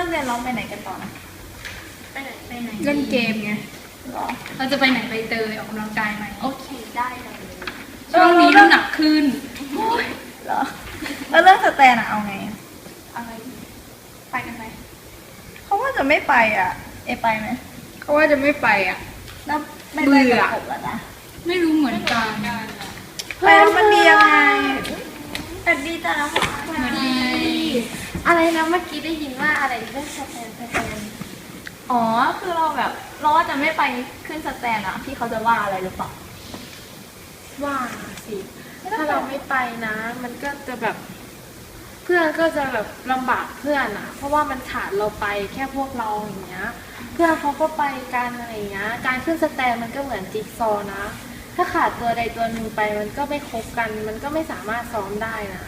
ลิกเรียนร้องไปไหนกันต่อนะ ไปไหนไปไหนเล่นเกมไง หรอ เราจะไปไหนไปเตยออกกำลังกายไหมโอเคได้เลยช่วงนี้น้ำหนักขึ้นเหรอ แล้วเรื่องสแตนอะเอาไงอะไรดีไปกันไหมเขาว่าจะไม่ไปอะ เอไปไหมเขาว่าจะไม่ไปอะ แล้วไม่เบื่ไปอกับผมแล้วนะ ไม่รู้เหมือนกัน ไปแล้วมันดียังไงแต่ดีจ้ะนะเหมือนดี อะไรนะเมื่อกี้ได้ยินว่าอะไรเรื่องสแตนสแตนอ๋อ คือเราแบบเราว่าจะไม่ไปขึ้นสแตนอะพี่เขาจะว่าอะไรหรือเปล่า ว่าสิ ถ้าเราไม่ไปนะ มันก็จะแบบ เพื่อนก็จะแบบลำบากเพื่อนอะเพราะว่ามันขาดเราไปแค่พวกเราอย่างเงี้ย เพื่อนเขาก็ไปกันอะไรอย่างเงี้ย การขึ้นสแตนมันก็เหมือนจิ๊กซอว์นะ ถ้าขาดตัวใดตัวหนึ่งไปมันก็ไม่ครบกัน มันก็ไม่สามารถซ้อมได้นะ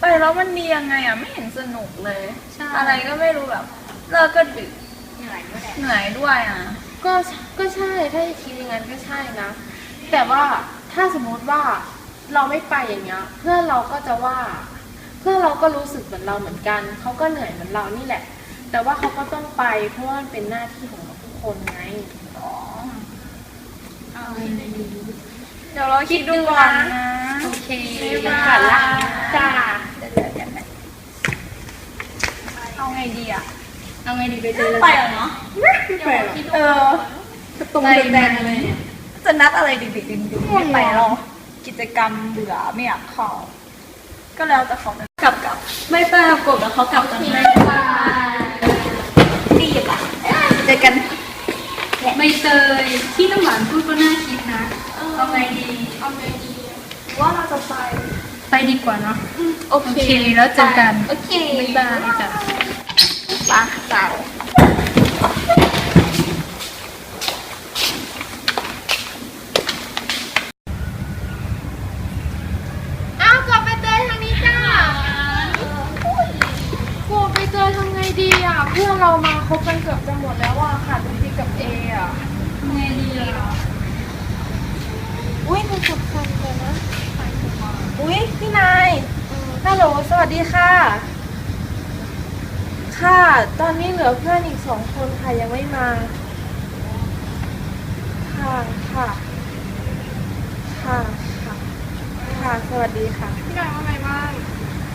ไปแล้วมันดียังไงอะไม่เห็นสนุกเลย ใช่ อะไรก็ไม่รู้แบบเลิกก็ดึกเหนื่อยด้วยแหละเหนื่อยด้วยอะ ก็ก็ใช่ถ้าจะคิดอย่างนั้นก็ใช่นะ แต่ว่าถ้าสมมติว่าเราไม่ไปอย่างเงี้ย เพื่อนเราก็จะว่า เพื่อนเราก็รู้สึกเหมือนเราเหมือนกันเขาก็เหนื่อยเหมือนเรานี่แหละ แต่ว่าเขาก็ต้องไปเพราะว่ามันเป็นหน้าที่ของเราทุกคนไงอ๋อเอาไงดีเดี๋ยวเราคิดดูก่อนนะ โอเคบ๊ายบายก่อนละจ้า เดี๋ยวเจอกันนะเอาไงดีอะ เอา ไงดีไปเตยไปเหรอเนาะไม่ไปหรอเออตรงแดงๆเลยจะนัดอะไรดึกๆดื่นๆไม่ไปหรอกกิจกรรมเบื่อไม่อยากเข้าก็แล้วแต่เขากลับกลับไม่ไปกบแล้วเขากลับกันไหมรีบอะเจอกันใบเตยที่น้ำหวานพูดก็น่าคิดนะเอาไงดีเอาไงดีว่าเราจะไปไปดีกว่าเนาะโอโอเค แล้วเจอกันโอเคบ๊ายบายจ้ะ ปะเจ้าอ้าวกลับไปเจอทางนี้จ้าโหไปเจอทำไงดีอะ เพื่อนเรามาคบกันเกือบจะหมดแล้วอะขาดพี่กับเออะทำไงดีอะอุ้ยมันสำคัญเลยนะอุ้ยพี่นายฮัลโหลสวัสดีค่ะ ค่ะ ตอนนี้เหลือเพื่อนอีกสองคนค่ะ ยังไม่มา ค่ะค่ะ ค่ะค่ะ ค่ะ สวัสดีค่ะ พี่นายว่าไงบ้าง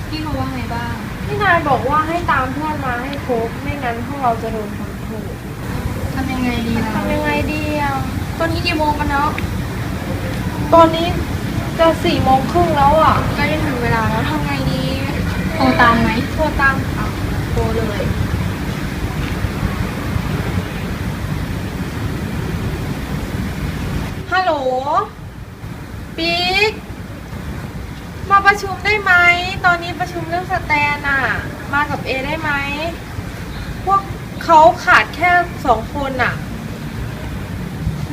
พี่เขาว่าไงบ้าง พี่นายบอกว่าให้ตามเพื่อนมาให้ครบไม่งั้นพวกเราจะโดนทำโทษทำยังไงดีล่ะทำยังไงดีอะตอนนี้กี่โมงกันแล้วตอนนี้จะสี่โมงครึ่งแล้วอะใกล้ถึงเวลาแล้วทำไงดี โทรตามไหมโทรตามค่ะโทร เลย ฮัลโหล ปิ๊ก มาประชุมได้ไหม ตอนนี้ประชุมเรื่องสแตนอะมากับเอได้ไหม พวกเขาขาดแค่สองคนอะ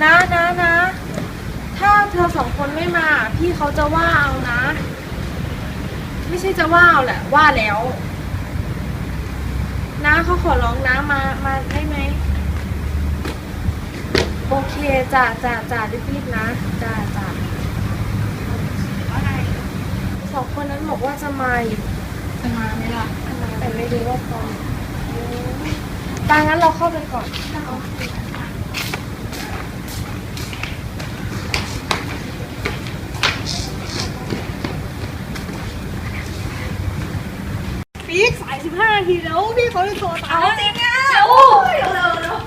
นะนะนะ ถ้าเธอสองคนไม่มา พี่เขาจะว่าเอานะ ไม่ใช่จะว่าเอาแหละ ว่าแล้ว นะเขาขอร้องนะมา มาได้ไหม โอเคจ้าจ้าจ้ารีบๆนะจ้าจ้าสองคนนั้นบอกว่าจะมาอยู่จะมาไหมล่ะแต่ไม่รู้ว่าตอนตางั้นเราเข้าไปก่อน ปีกสายสิบห้า นาทีแล้วพี่เขาจะโทรตามจริงอะโอ้ยเร็วเร็ว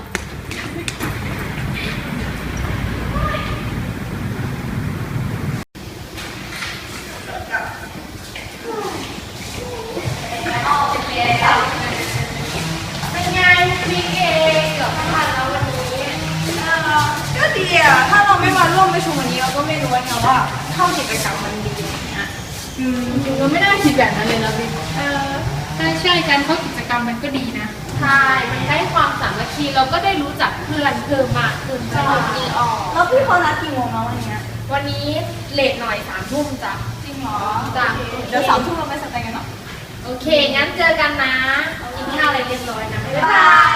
เป็นไงพี่เองเกือบทันแล้ววันนี้ก็ดีอะถ้าเราไม่มาร่วมประชุมวันนี้เราก็ไม่รู้ไงว่าเข้ากิจกรรมมันดีอย่างเงี้ยอืมจริงๆก็ไม่น่าคิดแบบนั้นเลยนะพี่เออ การเข้ากิจกรรมมันก็ดีนะ ใช่ มันได้ความสามัคคีเราก็ได้รู้จักเพื่อนเพิ่มมากขึ้นสนุกดีออกแล้วพี่เขานัดกี่โมงแล้ววันเนี้ยวันนี้เลทหน่อยสามทุ่มจ้ะจริงเหรอจ้ะเดี๋ยวสามทุ่มเราไปสแตนกันเนาะโอเค งั้นเจอกันนะกินข้าวอะไรเรียบร้อยนะบ๊ายบาย